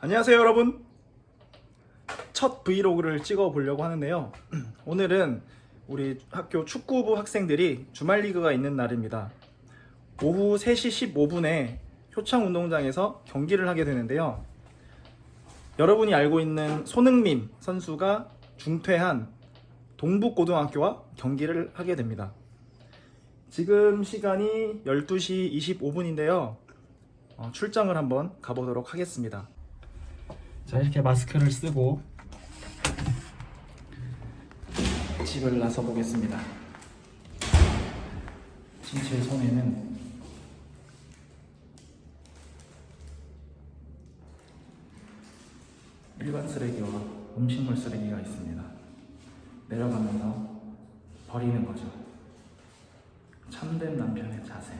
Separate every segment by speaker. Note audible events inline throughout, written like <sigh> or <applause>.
Speaker 1: 안녕하세요 여러분. 첫 브이로그를 찍어 보려고 하는데요. <clears throat> 오늘은 우리 학교 축구부 학생들이 주말 리그가 있는 날입니다. 오후 3시 15분에 효창운동장에서 경기를 하게 되는데요. 여러분이 알고 있는 손흥민 선수가 중퇴한 동북고등학교와 경기를 하게 됩니다 지금 시간이 12시 25분인데요 어, 출장을 한번 가보도록 하겠습니다 자 이렇게 마스크를 쓰고 집을 나서 보겠습니다. 지금 제 손에는 일반 쓰레기와 음식물 쓰레기가 있습니다. 내려가면서 버리는 거죠. 참된 남편의 자세.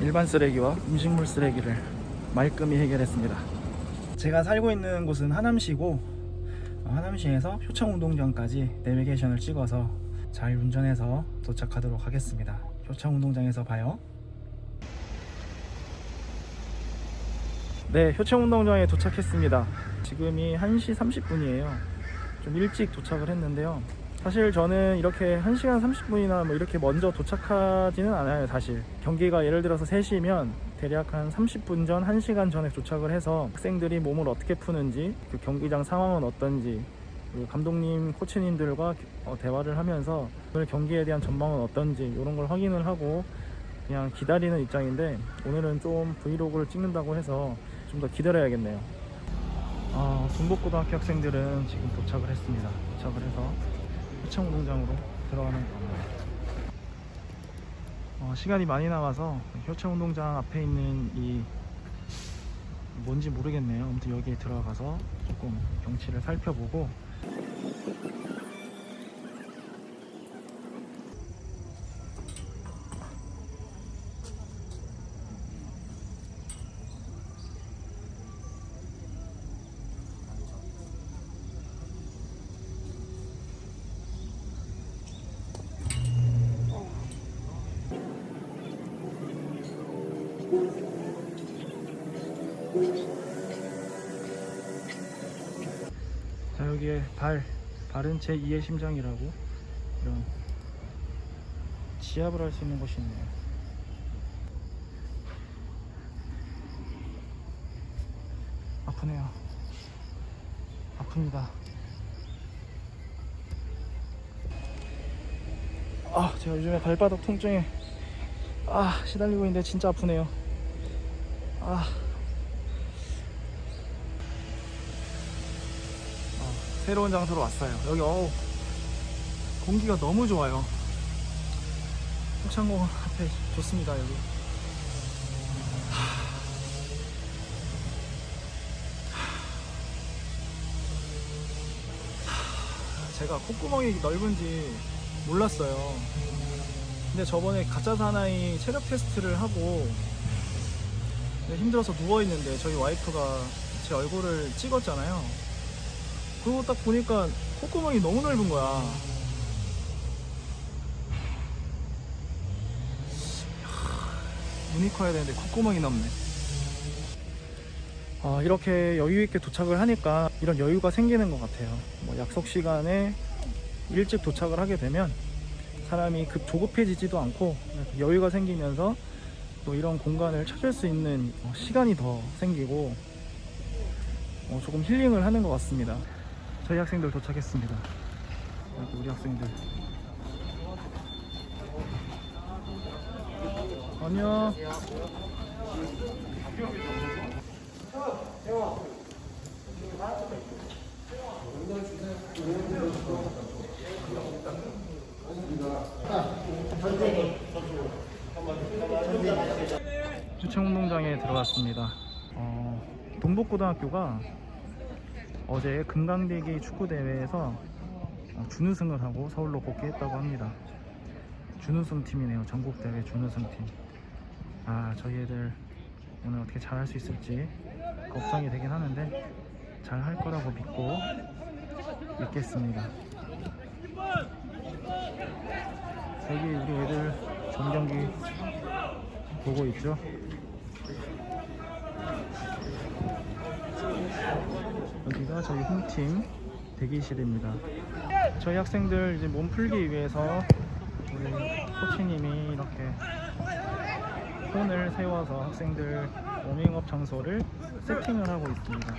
Speaker 1: 일반 쓰레기와 음식물 쓰레기를 말끔히 해결했습니다. 제가 살고 있는 곳은 하남시고 어, 하남시에서 효창운동장까지 내비게이션을 찍어서 잘 운전해서 도착하도록 하겠습니다. 효창운동장에서 봐요. 네, 효창운동장에 도착했습니다. 지금이 1시 30분이에요. 좀 일찍 도착을 했는데요. 사실 저는 이렇게 1시간 30분이나 뭐 이렇게 먼저 도착하지는 않아요, 사실. 경기가 예를 들어서 3시면 대략 한 30분 전, 1시간 전에 도착을 해서 학생들이 몸을 어떻게 푸는지, 그 경기장 상황은 어떤지, 감독님, 코치님들과 어, 대화를 하면서 오늘 경기에 대한 전망은 어떤지 이런 걸 확인을 하고 그냥 기다리는 입장인데 오늘은 좀 브이로그를 찍는다고 해서 좀 더 기다려야겠네요. 아, 동북고등학교 학생들은 지금 도착을 했습니다. 도착을 해서 효창운동장으로 들어가는 겁니다. 어, 시간이 많이 남아서 효창운동장 앞에 있는 이 뭔지 모르겠네요. 아무튼 여기에 들어가서 조금 경치를 살펴보고 발 발은 제 2의 심장이라고 이런 지압을 할 수 있는 곳이 있네요. 아프네요. 아픕니다. 아 제가 요즘에 발바닥 통증에 아 시달리고 있는데 진짜 아프네요. 아. 새로운 장소로 왔어요. 여기 어우 공기가 너무 좋아요. 효창공원 앞에 좋습니다 여기. 제가 콧구멍이 넓은지 몰랐어요. 근데 저번에 가짜 사나이 체력 테스트를 하고 힘들어서 누워 있는데 저희 와이프가 제 얼굴을 찍었잖아요. 그리고 딱 보니까 콧구멍이 너무 넓은 거야. 눈이 커야 되는데 콧구멍이 넓네. 아, 이렇게 여유 있게 도착을 하니까 이런 여유가 생기는 것 같아요. 뭐 약속 시간에 일찍 도착을 하게 되면 사람이 급 조급해지지도 않고 여유가 생기면서 또 이런 공간을 찾을 수 있는 어, 시간이 더 생기고 어, 조금 힐링을 하는 것 같습니다. 저희 학생들 도착했습니다. 우리 학생들. 안녕. 주청운동장에 들어왔습니다. 어, 동북고등학교가 어제 금강대기 축구대회에서 어, 준우승을 하고 서울로 복귀했다고 합니다. 준우승 팀이네요. 전국대회 준우승 팀. 아 저희 애들 오늘 어떻게 잘 할 수 있을지 걱정이 되긴 하는데 잘 할 거라고 믿고 있겠습니다. 여기 우리 애들 전 경기 보고 있죠. 여기가 저희 홈팀 대기실입니다. 저희 학생들 이제 몸 풀기 위해서 우리 코치님이 이렇게 폰을 세워서 학생들 워밍업 장소를 세팅을 하고 있습니다.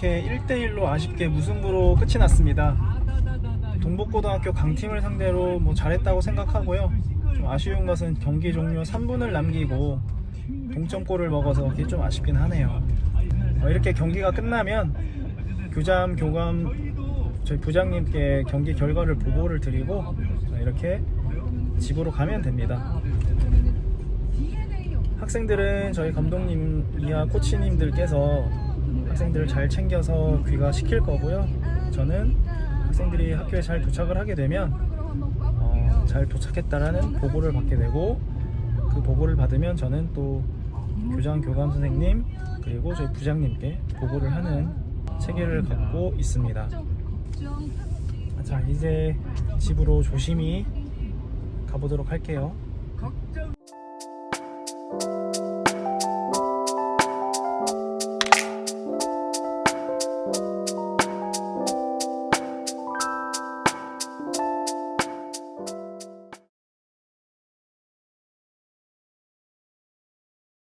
Speaker 1: 이렇게 1대1로 아쉽게 무승부로 끝이 났습니다. 동복고등학교 강팀을 상대로 뭐 잘했다고 생각하고요. 좀 아쉬운 것은 경기 종료 3분을 남기고 동점골을 먹어서 그게 좀 아쉽긴 하네요. 어, 이렇게 경기가 끝나면 교장, 교감, 저희 부장님께 경기 결과를 보고를 드리고 자, 이렇게 집으로 가면 됩니다. 학생들은 저희 감독님 이하 코치님들께서 학생들을 잘 챙겨서 귀가 시킬 거고요. 저는 학생들이 학교에 잘 도착을 하게 되면 어, 잘 도착했다라는 보고를 받게 되고 그 보고를 받으면 저는 또 교장 교감 선생님 그리고 저희 부장님께 보고를 하는 체계를 갖고 있습니다. 자 이제 집으로 조심히 가보도록 할게요.